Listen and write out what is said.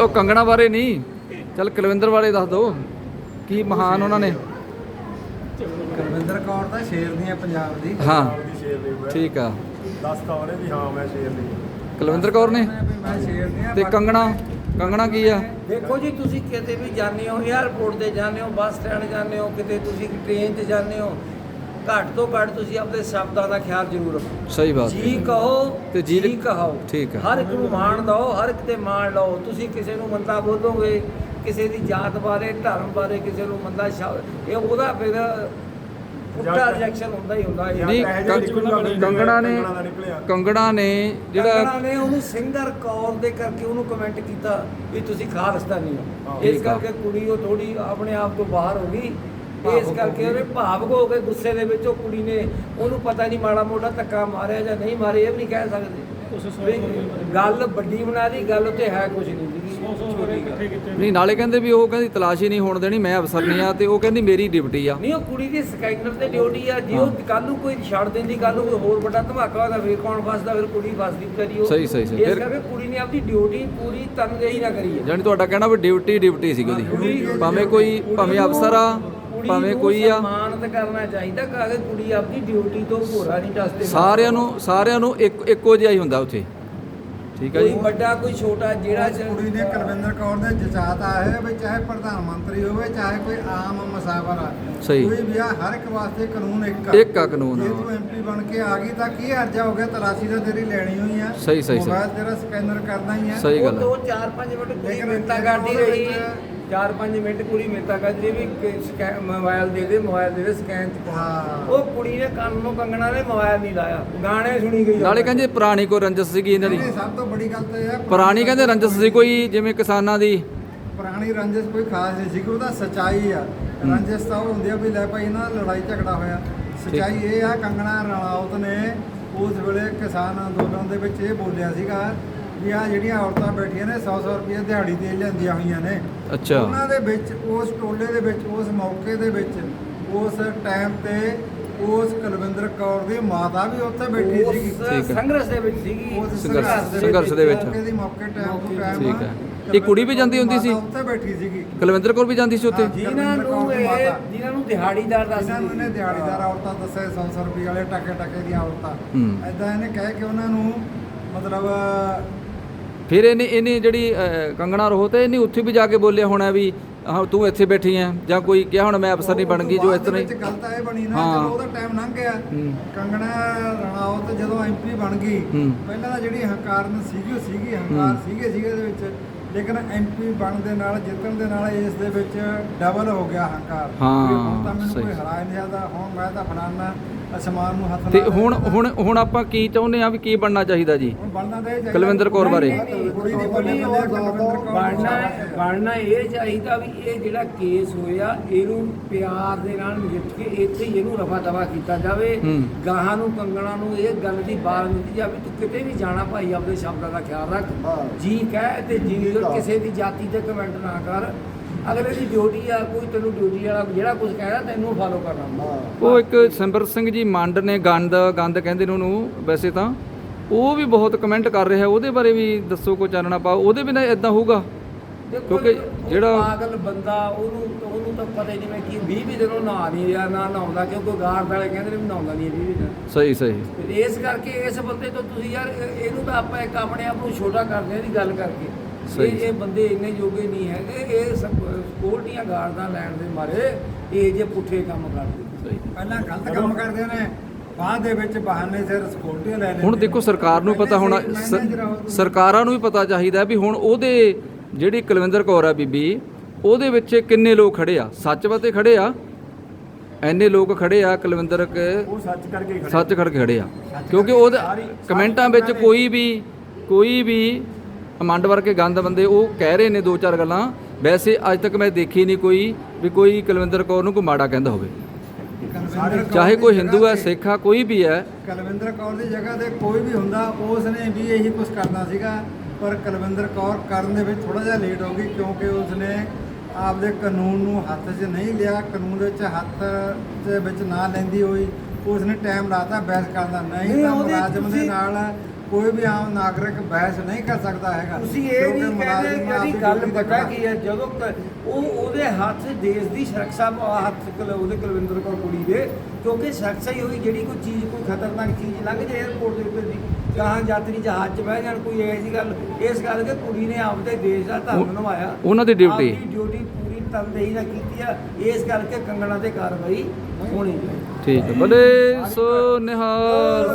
ਉਹ ਕੰਗਣਾ ਬਾਰੇ ਨਹੀਂ। ਚੱਲ ਕੁਲਵਿੰਦਰ ਬਾਰੇ ਦੱਸ ਦੋ। ਕੀ ਮਹਾਨ ਉਹਨਾਂ ਨੇ? ਕੁਲਵਿੰਦਰ ਕੌਰ ਤਾਂ ਸ਼ੇਰ ਦੀਆਂ ਪੰਜਾਬ ਦੀ। ਹਾਂ। ਦੀ ਠੀਕ ਆ। ਦੱਸਤਾ ਉਹਨੇ ਵੀ ਹਾਂ ਮੈਂ ਸ਼ੇਰ ਨਹੀਂ ਕੁਲਵਿੰਦਰ ਕੌਰ ਨੇ? ਵੀ ਮੈਂ ਸ਼ੇਰ ਦੀਆਂ ਤੇ ਕੰਗਣਾ? ਕੰਗਣਾ ਕੀ ਆ? ਦੇਖੋ ਜੀ ਤੁਸੀਂ ਕਿਤੇ ਵੀ ਜਾਂਦੇ ਹੋ 에ਅਰਪੋਰਟ ਤੇ ਜਾਂਦੇ ਹੋ ਬੱਸ ਸਟੈਂਡ ਜਾਂਦੇ ਹੋ ਕਿਤੇ ਤੁਸੀਂ ਟ੍ਰੇਨ ਤੇ ਜਾਂਦੇ ਹੋ ਘੱਟ ਤੋਂ ਘੱਟ ਤੁਸੀਂ ਆਪਣੇ ਸ਼ਬਦਾਂ ਦਾ ਖਿਆਲ ਜ਼ਰੂਰ ਰੱਖੋ। ਸਹੀ ਬਾਤ ਜੀ ਕਹੋ ਤੇ ਜੀ- ਜੀ ਕਹੋ ਠੀਕ ਹੈ। ਹਰ ਇੱਕ ਨੂੰ ਮਾਣ ਦਿਓ ਹਰ ਇੱਕ ਤੇ ਮਾਣ ਲਓ। ਤੁਸੀਂ ਕਿਸੇ ਨੂੰ ਮੰਦਾ ਬੋਲੋਗੇ ਕਿਸੇ ਦੀ ਜਾਤ ਬਾਰੇ ਧਰਮ ਬਾਰੇ ਕਿਸੇ ਨੂੰ ਮੰਦਾ ਸ਼ਬਦ ਇਹ ਉਹਦਾ ਫਿਰ ਜਾਂ- ਰਿਐਕਸ਼ਨ ਹੁੰਦਾ ਹੀ ਹੁੰਦਾ। ਹੈ ਨਹੀਂ, ਕੰਗਣਾ ਨੇ ਕੰਗਣਾ ਨੇ ਜਿਹੜਾ ਨੇ ਉਹਨੂੰ ਸਿੰਗਰ ਕੌਰ ਦੇ ਕਰਕੇ ਉਹਨੂੰ ਕਮੈਂਟ ਕੀਤਾ ਵੀ ਤੁਸੀਂ ਖਾਲਸਤਾਨੀ ਹੋ। ਇਸ। ਕਰਕੇ ਕੁੜੀ ਉਹ ਥੋੜੀ ਆਪਣੇ ਆਪ ਤੋਂ ਬਾਹਰ ਹੋ ਗਈ। ਇਸ ਕਰਕੇ। ਉਹਨੇ ਭਾਵਕ ਹੋ ਕੇ ਗੁੱਸੇ ਦੇ ਵਿੱਚ ਉਹ ਕੁੜੀ ਨੇ ਉਹਨੂੰ ਪਤਾ ਨਹੀਂ ਮਾੜਾ ਮੋਟਾ ਧੱਕਾ ਮਾਰਿਆ ਜਾਂ ਨਹੀਂ ਮਾਰਿਆ ਇਹ ਵੀ ਨਹੀਂ ਕਹਿ ਸਕਦੇ। ਗੱਲ ਵੱਡੀ ਬਣਾ ਲਈ ਗੱਲ ਉੱਤੇ ਹੈ ਕੁਝ ਨਹੀਂ। ਨਹੀਂ ਨਾਲੇ ਕਹਿੰਦੇ ਵੀ ਉਹ ਕਹਿੰਦੀ ਤਲਾਸ਼ੀ ਨਹੀਂ ਹੋਣ ਦੇਣੀ ਮੈਂ ਅਫਸਰ ਨਹੀਂ ਆ ਤੇ ਉਹ ਕਹਿੰਦੀ ਮੇਰੀ ਡਿਊਟੀ ਆ। ਨਹੀਂ ਉਹ ਕੁੜੀ ਦੀ ਸਕੈਨਰ ਤੇ ਡਿਊਟੀ ਆ ਜੇ ਉਹ ਕੱਲ ਨੂੰ ਕੋਈ ਛੱਡ ਦਿੰਦੀ ਕੱਲ ਨੂੰ ਕੋਈ ਹੋਰ ਵੱਡਾ ਧਮਾਕਾ ਹੋਦਾ ਫਿਰ ਕੌਣ ਫਸਦਾ ਫਿਰ ਕੁੜੀ ਫਸਦੀ ਵਿਚਾਰੀ ਉਹ। ਸਹੀ, ਸਹੀ, ਸਹੀ। ਇਸ ਫਿਰ- ਕਰਕੇ ਕੁੜੀ ਨੇ ਆਪਣੀ ਡਿਊਟੀ ਪੂਰੀ ਤਨਦੇਹੀ ਨਾਲ ਕਰੀ ਹੈ ਜਾਣੀ ਤੁਹਾਡਾ ਕਹਿਣਾ ਵੀ ਡਿਊਟੀ ਡਿਊਟੀ ਸੀਗੀ ਉਹਦੀ। ਭਾਵੇਂ ਕੋਈ ਭਾਵੇਂ ਅਫਸਰ ਆ ਭਾਵੇਂ ਕੋਈ ਆ। ਸਨਮਾਨਿਤ ਕਰਨਾ ਚਾਹੀਦਾ ਕਿ ਕੁੜੀ ਆਪਣੀ ਡਿਊਟੀ ਤੋਂ ਭੋਰਾ ਨਹੀਂ ਦੱਸਦੇ। ਸਾਰਿਆਂ ਨੂੰ ਸਾਰਿਆਂ ਨੂੰ ਇੱਕ ਇੱਕੋ ਜਿਹਾ ਹੀ ਹੁੰਦਾ ਉੱਥੇ। ਠੀਕ ਹੈ ਕੋਈ ਜੀ ਵੱਡਾ ਕੋਈ ਛੋਟਾ ਜਿਹੜਾ ਕੁੜੀ ਨੇ ਕੁਲਵਿੰਦਰ ਕੌਰ ਨੇ ਜਚਾਤਾ ਹੈ ਵੀ ਚਾਹੇ ਪ੍ਰਧਾਨ ਮੰਤਰੀ ਹੋਵੇ ਚਾਹੇ ਕੋਈ ਆਮ ਮੁਸਾਫਰ ਆ ਸਹੀ। ਕੋਈ ਵੀ ਆ ਹਰ ਇੱਕ ਵਾਸਤੇ ਕਾਨੂੰਨ ਇੱਕ ਇੱਕ ਆ ਕਾਨੂੰਨ, ਜੇ। ਤੂੰ ਐਮਪੀ ਬਣ ਕੇ ਆ ਗਈ ਤਾਂ ਕੀ ਹਰਜਾ ਹੋ ਗਿਆ? ਤਲਾਸ਼ੀ ਤਾਂ ਤੇਰੀ ਲੈਣੀ ਹੋਈ ਆ। ਸਹੀ, ਸਹੀ, ਸਹੀ। ਮੋਬਾਈਲ ਤੇਰਾ ਸਕੈਨਰ ਕਰਨਾ ਹੀ ਆ। ਸਹੀ ਉਹ ਗੱਲ ਹੈ ਦੋ 4-5 ਮਿੰਟ ਕੁੜੀ ਲੇਕਿਨ ਮਿੰਤਾ ਕਰਦੀ ਉਹਦੇ ਰਹੀ। ਵਿੱਚ- 4-5 ਮਿੰਟ ਕੁੜੀ ਮਿੰਤਾ ਰਹੀ ਵੀ ਮੋਬਾਈਲ ਦੇ ਦੇ ਮੋਬਾਈਲ ਦੇ ਦੇ ਸਕੈਨ ਚ ਪਾ। ਹਾਂ। ਉਹ ਕੁੜੀ ਨੇ ਕੰਨ ਨੂੰ ਕੰਗਣਾ ਨੇ ਮੋਬਾਈਲ ਨਹੀਂ ਲਾਇਆ। ਗਾਣੇ ਸੁਣੀ ਗਈ ਨਾਲੇ ਕਹਿੰਦੇ ਪੁਰਾਣੀ ਕੋਈ ਰੰਜਸ ਸੀਗੀ ਇਹਨਾਂ ਦੀ? ਸਭ ਤੋਂ ਬੜੀ ਗੱਲ ਤਾਂ ਇਹ ਆ ਪੁਰਾਣੀ ਕਹਿੰਦੇ ਰੰਜਸ ਸੀ ਕੋਈ ਜਿਵੇਂ ਕਿਸਾਨਾਂ ਦੀ? ਪੁਰਾਣੀ ਰੰਜਿਸ਼ ਕੋਈ ਖਾਸ ਨਹੀਂ ਸੀ ਕਿ ਉਹਦਾ ਸਚਾਈ ਆ। ਰੰਜਿਸ਼ ਤਾਂ ਉਹ ਹੁੰਦੀ ਆ ਵੀ ਲੈ ਭਾਈ ਇਹਨਾਂ ਦਾ ਲੜਾਈ ਝਗੜਾ ਹੋਇਆ। ਸਚਾਈ ਇਹ ਆ ਕੰਗਣਾ ਰਣਾਉਤ ਨੇ ਉਸ ਵੇਲੇ ਕਿਸਾਨ ਅੰਦੋਲਨ ਦੇ ਵਿੱਚ ਇਹ ਬੋਲਿਆ ਸੀਗਾ ਵੀ ਆ ਜਿਹੜੀਆਂ ਔਰਤਾਂ ਬੈਠੀਆਂ ਨੇ 100 100 ਰੁਪਏ ਦਿਹਾੜੀ ਤੇ ਲੈਂਦੀਆਂ ਹੋਈਆਂ ਨੇ ਅੱਛਾ ਉਹਨਾਂ ਦੇ ਵਿੱਚ ਉਸ ਟੋਲੇ ਦੇ ਵਿੱਚ ਉਸ ਮੌਕੇ ਦੇ ਵਿੱਚ ਉਸ ਟਾਈਮ ਤੇ ਉਸ ਕੁਲਵਿੰਦਰ ਕੌਰ ਦੀ ਮਾਤਾ ਵੀ ਉੱਥੇ ਬੈਠੀ ਸੀਗੀ ਉਸ। ਸੰਘਰਸ਼ ਦੇ ਵਿੱਚ ਸੀਗੀ ਉਸ ਸੰਘਰਸ਼- ਦੇ ਵਿੱਚ। ਮੌਕੇ ਦੀ ਮੌਕੇ ਟਾਈਮ ਤੋਂ ਟਾਈਮ ਠੀਕ ਹੈ। ਇਹ ਕੁੜੀ ਵੀ ਜਾਂਦੀ ਹੁੰਦੀ ਸੀ? ਉੱਥੇ ਬੈਠੀ ਸੀਗੀ ਕੁਲਵਿੰਦਰ ਕੌਰ ਵੀ ਜਾਂਦੀ ਸੀ ਉੱਥੇ। ਜਿਨ੍ਹਾਂ ਨੂੰ ਇਹ ਜਿਨ੍ਹਾਂ ਨੂੰ ਦਿਹਾੜੀਦਾਰ ਇਹਨਾਂ ਨੂੰ ਦੱਸਦੇ ਇਹਨੇ ਦਿਹਾੜੀਦਾਰ ਔਰਤਾਂ ਦੱਸੇ 100 100 ਰੁਪਏ ਵਾਲੇ ਟਕੇ ਟਕੇ ਦੀਆਂ ਔਰਤਾਂ। ਐਦਾਂ ਇਹਨੇ ਕਹਿ ਕੇ ਉਹਨਾਂ ਨੂੰ ਮਤਲਬ ਫਿਰ ਇਹਨੇ ਇਹਨੇ ਜਿਹੜੀ ਕੰਗਣਾ ਰੋਹ ਤੇ ਇਹਨੇ ਉੱਥੇ ਵੀ ਜਾ ਕੇ ਬੋਲਿਆ ਹੋਣਾ ਵੀ ਹਾਂ ਤੂੰ ਇੱਥੇ ਬੈਠੀ ਆ ਜਾਂ ਕੋਈ ਕਿਹਾ ਹੋਣਾ ਮੈਂ ਅਫਸਰ ਨਹੀਂ ਬਣ ਗਈ ਜੋ ਇਸ ਤਰ੍ਹਾਂ ਹੀ ਗੱਲ ਤਾਂ ਇਹ ਬਣੀ ਨਾ। ਚਲੋ ਉਹਦਾ ਟਾਈਮ ਲੰਘ ਗਿਆ। ਕੰਗਣਾ ਰਣਾਉਤ ਜਦੋਂ ਐਮਪੀ ਬਣ ਗਈ। ਪਹਿਲਾਂ ਤਾਂ ਜਿਹੜੀ ਹੰਕਾਰ ਨੂੰ ਸੀਗੀ ਉਹ ਸੀਗੀ ਹੰਕਾਰ। ਸੀਗੇ ਸੀਗੇ ਦੇ ਵਿੱਚ ਲੇਕਿਨ ਐਮਪੀ ਬਣਨ ਦੇ ਨਾਲ ਜਿੱਤਣ ਦੇ ਨਾਲ ਇਸ ਦੇ ਵਿੱਚ ਡਬਲ ਹੋ ਗਿਆ ਹੰਕਾਰ ਹਾਂ, ਤਾਂ ਮੈਨੂੰ। ਕੋਈ ਹਰਾ ਨਹੀਂ ਸਕਦਾ ਹੁਣ ਮੈਂ ਤਾਂ ਫਲਾਨਾ ਅਸਮਾਨ ਨੂੰ ਹੱਥ ਤੇ ਹੁਣ। ਹੁਣ ਹੁਣ ਆਪਾਂ ਕੀ ਚਾਹੁੰਦੇ ਆ ਵੀ ਕੀ ਬਣਨਾ ਚਾਹੀਦਾ ਜੀ? ਹੁਣ ਬਣਨਾ ਤਾਂ ਇਹ ਚਾਹੀਦਾ ਕੁਲਵਿੰਦਰ ਕੌਰ ਬਾਰੇ। ਕੁੜੀ ਦੀ ਬੋਲੀ ਕੁਲਵਿੰਦਰ ਕੌਰ ਬਣਨਾ ਬਣਨਾ ਇਹ ਚਾਹੀਦਾ ਵੀ ਇਹ ਜਿਹੜਾ ਕੇਸ ਹੋਇਆ ਇਹਨੂੰ ਪਿਆਰ ਦੇ ਨਾਲ ਨਜਿੱਠ ਕੇ ਇੱਥੇ ਹੀ ਇਹਨੂੰ ਰਫਾ ਦਫਾ ਕੀਤਾ ਜਾਵੇ। ਹੂੰ। ਗਾਹਾਂ ਨੂੰ ਕੰਗਣਾ ਨੂੰ ਇਹ ਗੱਲ ਦੀ ਬਾਤ ਦਿੱਤੀ ਜਾਵੇ ਤੂੰ ਕਿਤੇ ਵੀ ਜਾਣਾ ਭਾਈ ਆਪਣੇ ਸ਼ਬਦਾਂ ਦਾ ਖਿਆਲ ਰੱਖ। ਜੀ ਕਹਿ ਤੇ ਜੀ ਕਿਸੇ ਦੀ ਜਾਤੀ ਤੇ ਕਮੈਂਟ ਨਾ ਕਰ। ਅਗਲੇ ਦੀ ਡਿਊਟੀ ਆ ਕੋਈ ਤੈਨੂੰ ਡਿਊਟੀ ਵਾਲਾ ਜਿਹੜਾ ਕੁਝ ਕਹਿਦਾ ਤੈਨੂੰ ਫਾਲੋ ਕਰਨਾ। ਉਹ ਇੱਕ ਸਿਮਰਤ ਸਿੰਘ ਜੀ ਮੰਡ ਨੇ ਗੰਦ ਗੰਦ ਕਹਿੰਦੇ ਨੇ ਉਹਨੂੰ ਵੈਸੇ ਤਾਂ। ਉਹ ਵੀ ਬਹੁਤ ਕਮੈਂਟ ਕਰ ਰਿਹਾ ਉਹਦੇ ਬਾਰੇ ਵੀ ਦੱਸੋ ਕੋ ਚਾਨਣਾ ਪਾਓ ਉਹਦੇ ਬਿਨਾਂ ਇਦਾਂ ਹੋਊਗਾ? ਕਿਉਂਕਿ ਜਿਹੜਾ- ਪਾਗਲ ਬੰਦਾ ਉਹਨੂੰ ਉਹਨੂੰ ਤਾਂ ਪਤਾ ਹੀ ਨਹੀਂ ਮੈਂ ਕੀ 20 20 ਦਿਨੋਂ ਨਹਾ ਨਹੀਂ ਰਿਹਾ ਨਾ ਨਹਾਉਂਦਾ ਕਿਉਂਕਿ ਗਾਰਡ ਵਾਲੇ ਕਹਿੰਦੇ ਨੇ ਵੀ ਨਹਾਉਂਦਾ ਨਹੀਂ 20 ਦਿਨ। ਸਹੀ ਸਹੀ। ਇਸ ਕਰਕੇ ਇਸ ਬੰਦੇ ਤੋਂ ਤੁਸੀਂ ਯਾਰ ਇਹ- ਇਹਨੂੰ ਤਾਂ ਆਪਾਂ ਇੱਕ ਆਪਣੇ ਆਪ ਨੂੰ ਛੋਟਾ ਕਰਦੇ ਹਾਂ ਦੀ ਗੱਲ ਕਰਕੇ। ਇਹ ਇਹ ਬੰਦੇ ਇੰਨੇ ਯੋਗੇ ਨਹੀਂ ਹੈਗੇ। ਇਹ ਸਕਿਉਰਟੀਆਂ ਗਾਰਡਾਂ ਲੈਣ ਦੇ ਮਾਰੇ ਇਹ ਜੇ ਪੁੱਠੇ ਕੰਮ ਕਰਦੇ। ਪਹਿਲਾਂ ਗਲਤ ਕੰਮ ਕਰਦੇ ਨੇ ਬਾਅਦ ਦੇ ਵਿੱਚ ਬਹਾਨੇ ਸਿਰ ਸਕਿਉਰਟੀ ਲੈ ਲੈਂਦੇ ਹੁਣ ਦੇਖੋ ਸਰਕਾਰ ਨੂੰ ਪਤਾ ਹੋਣਾ ਸਰਕਾਰਾਂ ਨੂੰ ਵੀ ਪਤਾ ਚਾਹੀਦਾ ਵੀ ਹੁਣ ਉਹਦੇ ਜਿਹੜੀ ਕੁਲਵਿੰਦਰ ਕੌਰ ਆ ਬੀਬੀ ਉਹਦੇ ਵਿੱਚ ਕਿੰਨੇ ਲੋਕ ਖੜੇ ਆ? ਸੱਚ ਵਤੇ ਖੜੇ ਆ? ਐਨੇ ਲੋਕ ਖੜੇ ਆ ਕੁਲਵਿੰਦਰ ਕੇ ਉਹ ਸੱਚ ਕਰਕੇ ਖੜੇ ਸੱਚ ਖੜ ਕੇ ਖੜੇ ਆ। ਕਿਉਂਕਿ ਉਹਦੇ ਕਮੈਂਟਾਂ ਵਿੱਚ ਕੋਈ ਵੀ ਕੋਈ ਵੀ ਅਮੰਡ ਵਰਗੇ ਗੰਦ ਬੰਦੇ ਉਹ ਕਹਿ ਰਹੇ ਨੇ ਦੋ ਚਾਰ ਗੱਲਾਂ। ਵੈਸੇ ਅੱਜ ਤੱਕ ਮੈਂ ਦੇਖੀ ਨਹੀਂ ਕੋਈ ਵੀ ਕੋਈ ਕੁਲਵਿੰਦਰ ਕੌਰ ਨੂੰ ਕੋਈ ਮਾੜਾ ਕਹਿੰਦਾ ਹੋਵੇ। ਚਾਹੇ ਕੋਈ ਹਿੰਦੂ ਹੈ ਸਿੱਖ ਆ ਕੋਈ ਵੀ ਹੈ। ਕੁਲਵਿੰਦਰ ਕੌਰ ਦੀ ਜਗ੍ਹਾ ਤੇ ਕੋਈ ਵੀ ਹੁੰਦਾ ਉਸ ਨੇ ਵੀ ਇਹੀ ਕੁਝ ਕਰਨਾ ਸੀਗਾ। ਪਰ ਕੁਲਵਿੰਦਰ ਕੌਰ ਕਰਨ ਦੇ ਵਿੱਚ ਥੋੜਾ ਜਿਹਾ ਲੇਟ ਹੋ ਗਈ ਕਿਉਂਕਿ ਉਸ ਨੇ ਆਪਦੇ ਕਾਨੂੰਨ ਨੂੰ ਹੱਥ 'ਚ ਨਹੀਂ ਲਿਆ। ਕਾਨੂੰਨ ਦੇ ਵਿੱਚ ਹੱਥ ਦੇ ਵਿੱਚ ਨਾ ਲੈਂਦੀ ਹੋਈ। ਉਸ ਨੇ ਟਾਈਮ ਲਾਤਾ ਬਹਿਸ ਕਰਨ ਦਾ ਨਹੀਂ ਤਾਂ ਮੁਲਾਜ਼ਮ ਦੇ ਨਾਲ ਕੋਈ ਵੀ ਆਮ ਨਾਗਰਿਕ ਬਹਿਸ ਨਹੀਂ ਕਰ ਸਕਦਾ ਹੈਗਾ। ਤੁਸੀਂ ਇਹ ਨਹੀਂ ਕਹਿੰਦੇ ਇਹਦੀ ਗੱਲ ਪਤਾ। ਕੀ ਹੈ ਜਦੋਂ ਉਹ ਉਹਦੇ ਹੱਥ ਦੇਸ਼ ਦੀ ਸੁਰੱਖਿਆ ਪ- ਹੱਥ ਉਹਦੇ ਕੁਲਵਿੰਦਰ ਕੌਰ ਕੁੜੀ ਦੇ ਕਿਉਂਕਿ ਸੁਰੱਖਿਆ ਹੀ ਹੋਈ ਜਿਹੜੀ ਕੋਈ ਚੀਜ਼ ਕੋਈ ਖਤਰਨਾਕ ਚੀਜ਼ ਲੰਘ ਜੇ 에어ਪੋਰਟ ਦੇ ਉੱਤੇ ਦੀ। ਗਾਹਾਂ ਯਾਤਰੀ ਜਹਾਜ਼ 'ਚ ਬਹਿ ਜਾਣ ਕੋਈ ਜਿਹੀ ਗੱਲ। ਇਸ ਗੱਲ ਕਿ ਕੁੜੀ ਨੇ ਆਪਦੇ ਦੇਸ਼ ਦਾ ਧਰਮ ਨਿਭਾਇਆ। ਉਹਨਾਂ ਦੀ ਡਿਊਟੀ। ਡਿਊਟੀ ਪੂਰੀ ਤਨਦੇਹੀ ਨਾਲ ਕੀਤੀ ਆ। ਇਸ ਕਰਕੇ ਕੰਗਣਾ ਤੇ ਕਾਰਵਾਈ ਹੋਣੀ ਚਾਹੀਦੀ। ਠੀਕ ਹੈ। ਬਲੇ ਸੋ ਨਿਹਾਲ